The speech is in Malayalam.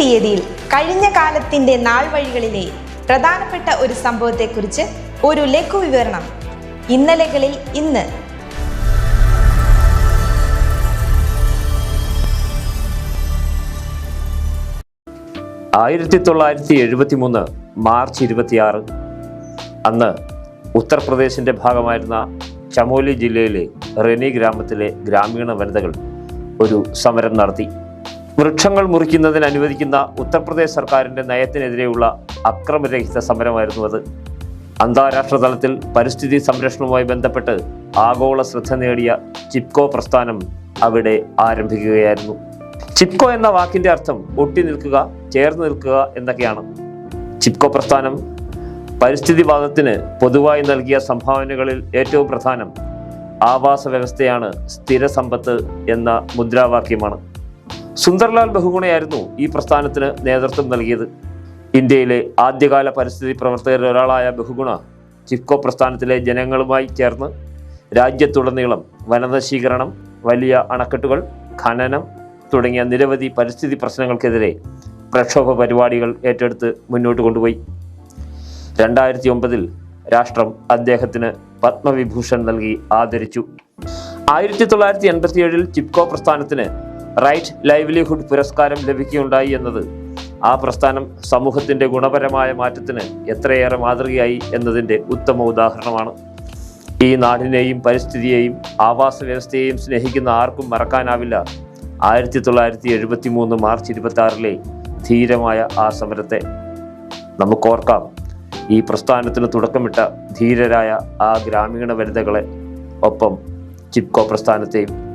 തീയതിയിൽ കഴിഞ്ഞ കാലത്തിന്റെ നാൾ വഴികളിലെ പ്രധാനപ്പെട്ട ഒരു സംഭവത്തെക്കുറിച്ച് ഒരു ലഘു വിവരണം ഇന്നലകളിൽ ഇന്ന്. ആയിരത്തി തൊള്ളായിരത്തി എഴുപത്തി മൂന്ന് മാർച്ച് ഇരുപത്തിയാറ്. അന്ന് ഉത്തർപ്രദേശിന്റെ ഭാഗമായിരുന്ന ചമോലി ജില്ലയിലെ റെനി ഗ്രാമത്തിലെ ഗ്രാമീണ വനിതകൾ ഒരു സമരം നടത്തി. വൃക്ഷങ്ങൾ മുറിക്കുന്നതിന് അനുവദിക്കുന്ന ഉത്തർപ്രദേശ് സർക്കാരിന്റെ നയത്തിനെതിരെയുള്ള അക്രമരഹിത സമരമായിരുന്നു അത്. അന്താരാഷ്ട്ര തലത്തിൽ പരിസ്ഥിതി സംരക്ഷണവുമായി ബന്ധപ്പെട്ട് ആഗോള ശ്രദ്ധ നേടിയ ചിപ്കോ പ്രസ്ഥാനം അവിടെ ആരംഭിക്കുകയായിരുന്നു. ചിപ്കോ എന്ന വാക്കിന്റെ അർത്ഥം ഒട്ടി നിൽക്കുക ചേർന്ന് നിൽക്കുക എന്നൊക്കെയാണ്. ചിപ്കോ പ്രസ്ഥാനം പരിസ്ഥിതിവാദത്തിന് പൊതുവായി നൽകിയ സംഭാവനകളിൽ ഏറ്റവും പ്രധാനം ആവാസ വ്യവസ്ഥയാണ് സ്ഥിര സമ്പത്ത് എന്ന മുദ്രാവാക്യമാണ്. സുന്ദർലാൽ ബഹുഗുണയായിരുന്നു ഈ പ്രസ്ഥാനത്തിന് നേതൃത്വം നൽകിയത്. ഇന്ത്യയിലെ ആദ്യകാല പരിസ്ഥിതി പ്രവർത്തകരിൽ ഒരാളായ ബഹുഗുണ ചിഫ്കോ പ്രസ്ഥാനത്തിലെ ജനങ്ങളുമായി ചേർന്ന് രാജ്യത്തുടനീളം വനനശീകരണം വലിയ അണക്കെട്ടുകൾ ഖനനം തുടങ്ങിയ നിരവധി പരിസ്ഥിതി പ്രശ്നങ്ങൾക്കെതിരെ പ്രക്ഷോഭ പരിപാടികൾ ഏറ്റെടുത്ത് മുന്നോട്ട് കൊണ്ടുപോയി. രണ്ടായിരത്തി ഒമ്പതിൽ രാഷ്ട്രം അദ്ദേഹത്തിന് പത്മവിഭൂഷൺ നൽകി ആദരിച്ചു. ആയിരത്തി തൊള്ളായിരത്തി എൺപത്തിയേഴിൽ ചിപ്കോ പ്രസ്ഥാനത്തിന് റൈറ്റ് ലൈവ്ലിഹുഡ് പുരസ്കാരം ലഭിക്കുകയുണ്ടായി എന്നത് ആ പ്രസ്ഥാനം സമൂഹത്തിന്റെ ഗുണപരമായ മാറ്റത്തിന് എത്രയേറെ മാതൃകയായി എന്നതിന്റെ ഉത്തമ ഉദാഹരണമാണ്. ഈ നാടിനെയും പരിസ്ഥിതിയെയും ആവാസ വ്യവസ്ഥയെയും സ്നേഹിക്കുന്ന ആർക്കും മറക്കാനാവില്ല ആയിരത്തി തൊള്ളായിരത്തി എഴുപത്തി മൂന്ന് മാർച്ച് ഇരുപത്തി ആറിലെ ധീരമായ ആ സമരത്തെ. നമുക്കോർക്കാം ഈ പ്രസ്ഥാനത്തിന് തുടക്കമിട്ട ധീരരായ ആ ഗ്രാമീണ വനിതകളെ ഒപ്പം ചിപ്കോ പ്രസ്ഥാനത്തെയും